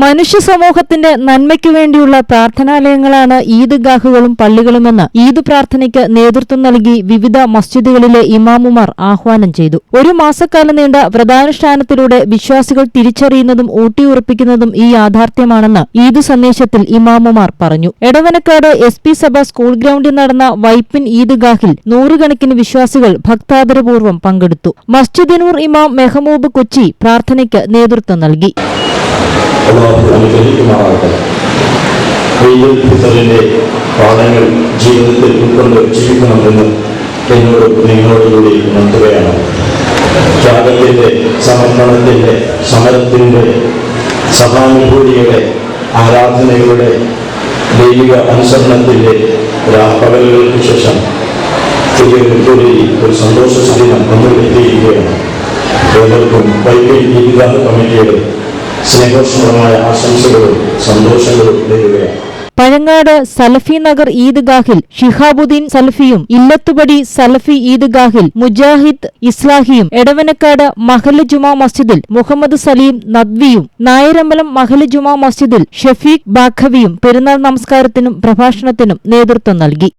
മനുഷ്യ സമൂഹത്തിന്റെ നന്മയ്ക്കു വേണ്ടിയുള്ള പ്രാർത്ഥനാലയങ്ങളാണ് ഈദ്ഗാഹുകളും പള്ളികളുമെന്ന് ഈദ് പ്രാർത്ഥനയ്ക്ക് നേതൃത്വം നൽകി വിവിധ മസ്ജിദുകളിലെ ഇമാമുമാർ ആഹ്വാനം ചെയ്തു. ഒരു മാസക്കാലം നീണ്ട വ്രതാനുഷ്ഠാനത്തിലൂടെ വിശ്വാസികൾ തിരിച്ചറിയുന്നതും ഊട്ടിയുറപ്പിക്കുന്നതും ഈ യാഥാർത്ഥ്യമാണെന്ന് ഈദ് സന്ദേശത്തിൽ ഇമാമുമാർ പറഞ്ഞു. Edavanakkad S P Sabha school ഗ്രൌണ്ടിൽ നടന്ന വൈപ്പിൻ ഈദ്ഗാഹിൽ നൂറുകണക്കിന് വിശ്വാസികൾ ഭക്താദരപൂർവം പങ്കെടുത്തു. മസ്ജിദിനൂർ ഇമാം മെഹമൂബ് കൊച്ചി പ്രാർത്ഥനയ്ക്ക് നേതൃത്വം നൽകി. അനുഗ്രഹിക്കുമാറാകട്ടെ. ഈദുൽ ഫിത്തറിന്റെ പാഠങ്ങൾ ജീവിതത്തിൽ ഉൾക്കൊണ്ട് ജീവിക്കണമെന്ന് എന്നോട് നിങ്ങളോടുകൂടി ഉണർത്തുകയാണ്. ത്യാഗത്തിന്റെ സമർപ്പണത്തിന്റെ സമരത്തിന്റെ സഹാനുഭൂതിയുടെ ആരാധനയുടെ ദൈവിക അനുസരണത്തിന്റെ പകലുകൾക്ക് ശേഷം തിരികെ ഒരു സന്തോഷ നമ്മൾ എത്തിയിരിക്കുകയാണ്. ഏവർക്കും വൈകി ഈദ്ഗാഹ് കമ്മിറ്റിയുടെ സ്നേഹോഷ്മമായ ആശംസകളും സന്തോഷങ്ങളും നേരുകയാണ്. പഴങ്ങാട് സലഫി നഗർ ഈദ്ഗാഹിൽ ഷിഹാബുദ്ദീൻ സലഫിയും ഇല്ലത്തുപടി സലഫി ഈദ്ഗാഹിൽ മുജാഹിദ് ഇസ്ലാഹിയും എടവനക്കാട് മഹൽ ജുമാ മസ്ജിദിൽ മുഹമ്മദ് സലീം നദ്വിയും നായരമ്പലം മഹൽ ജുമാ മസ്ജിദിൽ ഷഫീഖ് ബാഖവിയും പെരുന്നാൾ നമസ്കാരത്തിനും പ്രഭാഷണത്തിനും നേതൃത്വം നൽകി.